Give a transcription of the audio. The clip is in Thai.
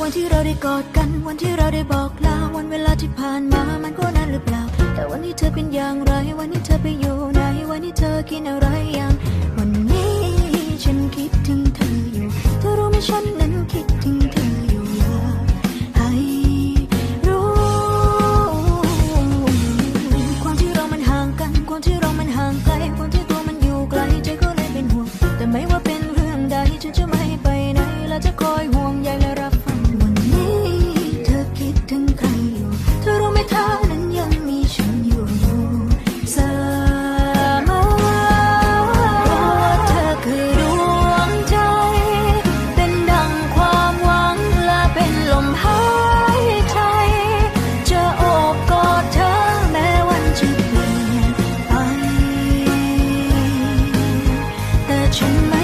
วันที่เราได้กอดกัน วันที่เราได้บอกลา วันเวลาที่ผ่านมา มันก็นานหรือเปล่า แต่วันนี้เธอเป็นอย่างไร วันนี้เธอไปอยู่ไหน วันนี้เธอกินอะไรอย่าง วันนี้ฉันคิดถึงเธออยู่ เธอรู้ไหมฉันนั้นคิดถึงเธออยู่อย่าให้รู้ ความที่เรามันห่างกัน ความที่เรามันห่างไกล ความที่ตัวมันอยู่ไกลใจก็เลยเป็นห่วง แต่ไม่ว่าเป็นเรื่องใดฉันจะ you might